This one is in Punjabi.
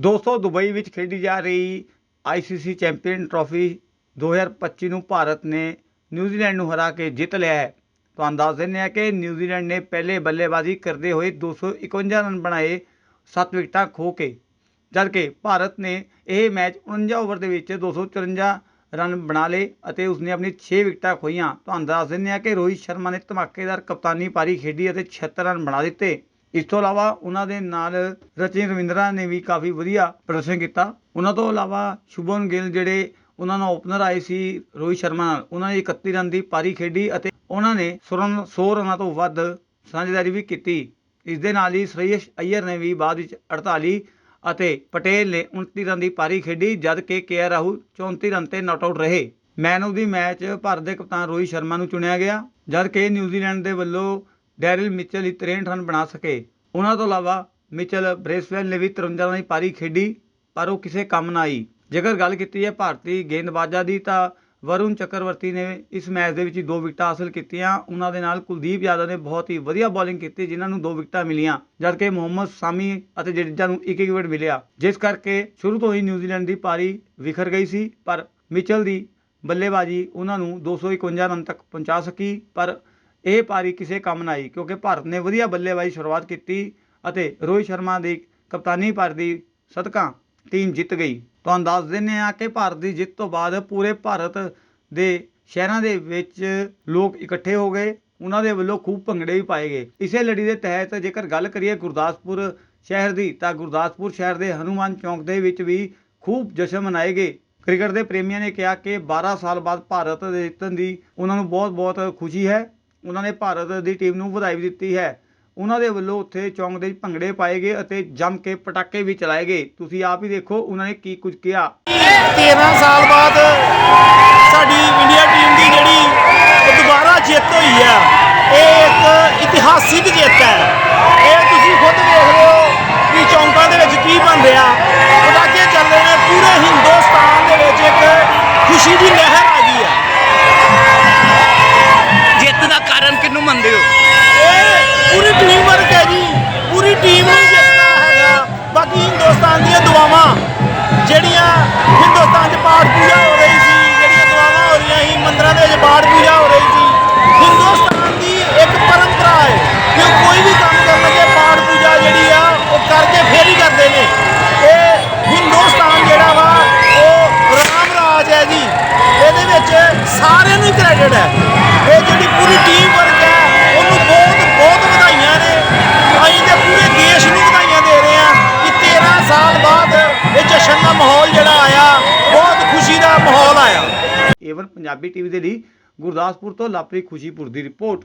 ਦੋਸਤੋ ਦੁਬਈ ਵਿੱਚ ਖੇਡੀ ਜਾ ਰਹੀ ਆਈਸੀਸੀ ਚੈਂਪੀਅਨ ਟਰਾਫੀ 2025 ਨੂੰ ਭਾਰਤ ਨੇ ਨਿਊਜ਼ੀਲੈਂਡ ਨੂੰ ਹਰਾ ਕੇ ਜਿੱਤ ਲਿਆ ਹੈ। ਤੁਹਾਨੂੰ ਦੱਸ ਦਿੰਦੇ ਹਾਂ ਕਿ ਨਿਊਜ਼ੀਲੈਂਡ ਨੇ ਪਹਿਲੇ ਬੱਲੇਬਾਜ਼ੀ ਕਰਦੇ ਹੋਏ 251 ਰਨ ਬਣਾਏ 7 ਵਿਕਟਾਂ ਖੋ ਕੇ। ਜਦਕਿ ਭਾਰਤ ਨੇ ਇਹ ਮੈਚ 49 ਓਵਰ ਦੇ ਵਿੱਚ 254 ਰਨ ਬਣਾ ਲਏ ਅਤੇ ਉਸਨੇ ਆਪਣੀ 6 ਵਿਕਟਾਂ ਖੋਈਆਂ ਤੁਹਾਨੂੰ ਦੱਸ ਦਿੰਦੇ ਹਾਂ ਕਿ ਰੋਹਿਤ ਸ਼ਰਮਾ ਨੇ ਧਮਾਕੇਦਾਰ ਕਪਤਾਨੀ ਪਾਰੀ ਖੇਡੀ ਅਤੇ 76 ਰਨ ਬਣਾ ਦਿੱਤੇ। ਇਸ ਤੋਂ ਇਲਾਵਾ ਉਹਨਾਂ ਦੇ ਨਾਲ ਰਚਿਨ ਰਵਿੰਦਰਾ ਨੇ ਵੀ ਕਾਫੀ ਵਧੀਆ ਪ੍ਰਦਰਸ਼ਨ ਕੀਤਾ। ਉਹਨਾਂ ਤੋਂ ਇਲਾਵਾ ਸ਼ੁਭਨ ਗਿੱਲ ਜਿਹੜੇ ਉਹਨਾਂ ਨਾਲ ਓਪਨਰ ਆਏ ਸੀ ਰੋਹਿਤ ਸ਼ਰਮਾ ਨਾਲ, ਉਹਨਾਂ ਨੇ 31 ਰਨ ਦੀ ਪਾਰੀ ਖੇਡੀ ਅਤੇ ਉਹਨਾਂ ਨੇ 100 ਰਨ 100 ਰਨਾਂ ਤੋਂ ਵੱਧ ਸਾਂਝੇਦਾਰੀ ਵੀ ਕੀਤੀ। ਇਸ ਦੇ ਨਾਲ ਹੀ ਸ਼੍ਰੇਯਸ ਅਯਰ ਨੇ ਵੀ ਬਾਅਦ ਵਿੱਚ 48 ਅਤੇ ਪਟੇਲ ਨੇ 29 ਰਨ ਦੀ ਪਾਰੀ ਖੇਡੀ ਜਦ ਕਿ ਕੇ ਰਾਹੁਲ 34 ਰਨ ਤੇ ਨਾਟ ਆਊਟ ਰਹੇ। Man of the match Bharat ਦੇ ਕਪਤਾਨ ਰੋਹਿਤ ਸ਼ਰਮਾ ਨੂੰ ਚੁਣਿਆ ਗਿਆ ਜਦ ਕਿ ਨਿਊਜ਼ੀਲੈਂਡ ਦੇ ਵੱਲੋਂ ਡੈਰਿਲ ਮਿਚਲ ਹੀ 63 ਰਨ ਬਣਾ ਸਕੇ। ਉਹਨਾਂ ਤੋਂ ਇਲਾਵਾ ਮਿਚਲ ਬ੍ਰੇਸਵੈਲ ਨੇ ਵੀ 53 ਰਨ ਦੀ ਪਾਰੀ ਖੇਡੀ, ਪਰ ਉਹ ਕਿਸੇ ਕੰਮ ਨਾ ਆਈ। ਜੇਕਰ ਗੱਲ ਕੀਤੀ ਹੈ ਭਾਰਤੀ ਗੇਂਦਬਾਜ਼ਾਂ ਦੀ, ਤਾਂ ਵਰੁਣ ਚੱਕਰਵਰਤੀ ਨੇ ਇਸ ਮੈਚ ਦੇ ਵਿੱਚ ਦੋ ਵਿਕਟਾਂ ਹਾਸਲ ਕੀਤੀਆਂ। ਉਹਨਾਂ ਦੇ ਨਾਲ ਕੁਲਦੀਪ ਯਾਦਵ ਨੇ ਬਹੁਤ ਹੀ ਵਧੀਆ ਬੋਲਿੰਗ ਕੀਤੀ, ਜਿਨ੍ਹਾਂ ਨੂੰ ਦੋ ਵਿਕਟਾਂ ਮਿਲੀਆਂ, ਜਦਕਿ ਮੁਹੰਮਦ ਸਾਮੀ ਅਤੇ ਜਡੇਜਾ ਨੂੰ ਇੱਕ ਇੱਕ ਵਿਕਟ ਮਿਲਿਆ। ਜਿਸ ਕਰਕੇ ਸ਼ੁਰੂ ਤੋਂ ਹੀ ਨਿਊਜ਼ੀਲੈਂਡ ਦੀ ਪਾਰੀ ਵਿਖਰ ਗਈ ਸੀ, ਪਰ ਮਿਚਲ ਦੀ ਬੱਲੇਬਾਜ਼ੀ ਉਹਨਾਂ ਨੂੰ 251 ਰਨ ਤੱਕ ਪਹੁੰਚਾ ਸਕੀ। ਪਰ ਇਹ ਪਾਰੀ ਕਿਸੇ ਕੰਮ ਨਾ ਆਈ, ਕਿਉਂਕਿ ਭਾਰਤ ਨੇ ਵਧੀਆ ਬੱਲੇਬਾਜ਼ੀ ਸ਼ੁਰੂਆਤ ਕੀਤੀ ਅਤੇ ਰੋਹਿਤ ਸ਼ਰਮਾ ਦੀ ਕਪਤਾਨੀ ਪਰ ਦੀ ਸਦਕਾ ਟੀਮ ਜਿੱਤ ਗਈ। ਤੁਹਾਨੂੰ ਦੱਸ ਦਿੰਦੇ ਹਾਂ ਕਿ ਭਾਰਤ ਦੀ ਜਿੱਤ ਤੋਂ ਬਾਅਦ ਪੂਰੇ ਭਾਰਤ ਦੇ ਸ਼ਹਿਰਾਂ ਦੇ ਵਿੱਚ ਲੋਕ ਇਕੱਠੇ ਹੋ ਗਏ, ਉਹਨਾਂ ਦੇ ਵੱਲੋਂ ਖੂਬ ਭੰਗੜੇ ਵੀ ਪਾਏ ਗਏ। ਇਸੇ ਲੜੀ ਦੇ ਤਹਿਤ ਜੇਕਰ ਗੱਲ ਕਰੀਏ ਗੁਰਦਾਸਪੁਰ ਸ਼ਹਿਰ ਦੀ, ਤਾਂ ਗੁਰਦਾਸਪੁਰ ਸ਼ਹਿਰ ਦੇ ਹਨੂਮਾਨ ਚੌਂਕ ਦੇ ਵਿੱਚ ਵੀ ਖੂਬ ਜਸ਼ਨ ਮਨਾਏ ਗਏ। ਕ੍ਰਿਕਟ ਦੇ ਪ੍ਰੇਮੀਆਂ ਨੇ ਕਿਹਾ ਕਿ 12 ਸਾਲ ਬਾਅਦ ਭਾਰਤ ਦੇ ਜਿੱਤਣ ਦੀ ਉਹਨਾਂ ਨੂੰ ਬਹੁਤ-ਬਹੁਤ ਖੁਸ਼ੀ ਹੈ। ਉਹਨਾਂ ਨੇ ਭਾਰਤ ਦੀ ਟੀਮ ਨੂੰ ਵਧਾਈ ਵੀ ਦਿੱਤੀ ਹੈ। ਉਹਨਾਂ ਦੇ ਵੱਲੋਂ ਉੱਥੇ ਚੌਂਕ ਦੇ ਭੰਗੜੇ ਪਾਏ ਗਏ ਅਤੇ ਜੰਮ ਕੇ ਪਟਾਕੇ ਵੀ ਚਲਾਏ ਗਏ। ਤੁਸੀਂ ਆਪ ਹੀ ਦੇਖੋ ਉਹਨਾਂ ਨੇ ਕੀ ਕੁਝ ਕਿਹਾ। 13 ਸਾਲ ਬਾਅਦ ਸਾਡੀ ਇੰਡੀਆ ਟੀਮ ਦੀ ਜਿਹੜੀ ਦੁਬਾਰਾ ਜਿੱਤ ਹੋਈ ਹੈ, ਇਹ ਇੱਕ ਇਤਿਹਾਸਿਕ ਜਿੱਤ ਹੈ। ਇਹ ਤੁਸੀਂ ਖੁਦ ਵੇਖ ਰਹੇ ਹੋ ਕਿ ਚੌਂਕਾਂ ਦੇ ਵਿੱਚ ਕੀ ਬਣ ਰਿਹਾ। ਪਟਾਕੇ ਚੱਲ ਰਹੇ ਨੇ, ਪੂਰੇ ਹਿੰਦੁਸਤਾਨ ਦੇ ਵਿੱਚ ਇੱਕ ਖੁਸ਼ੀ ਦੀ ਲਹਿਰ ਟੀਮ ਨੂੰ ਜਿੱਤਣਾ ਹੈਗਾ। ਬਾਕੀ ਹਿੰਦੁਸਤਾਨ ਦੀਆਂ ਦੁਆਵਾਂ, ਜਿਹੜੀਆਂ ਹਿੰਦੁਸਤਾਨ 'ਚ ਪਾਠ ਪੂਜਾ ਹੋ ਰਹੀ ਸੀ, ਜਿਹੜੀਆਂ ਦੁਆਵਾਂ ਹੋ ਰਹੀਆਂ ਸੀ, ਮੰਦਰਾਂ ਦੇ ਵਿੱਚ ਪਾਠ ਪੂਜਾ ਹੋ ਰਹੀ ਸੀ, ਹਿੰਦੁਸਤਾਨ ਦੀ ਇੱਕ ਪਰੰਪਰਾ ਹੈ ਕਿ ਉਹ ਕੋਈ ਵੀ ਕੰਮ ਕਰਨ ਲੱਗੇ, ਪਾਠ ਪੂਜਾ ਜਿਹੜੀ ਆ, ਉਹ ਕਰਕੇ ਫੇਰ ਹੀ ਕਰਦੇ ਨੇ। ਇਹ ਹਿੰਦੁਸਤਾਨ ਜਿਹੜਾ ਵਾ, ਉਹ ਰਾਮ ਰਾਜ ਹੈ ਜੀ। ਇਹਦੇ ਵਿੱਚ ਸਾਰਿਆਂ ਨੂੰ ਕ੍ਰੈਡਿਟ ਹੈ। ਏਵਨ ਪੰਜਾਬੀ ਟੀਵੀ ਦੇ ਲਈ ਗੁਰਦਾਸਪੁਰ ਤੋਂ ਲਾਪਰੀ ਖੁਸ਼ੀਪੁਰ ਦੀ ਰਿਪੋਰਟ।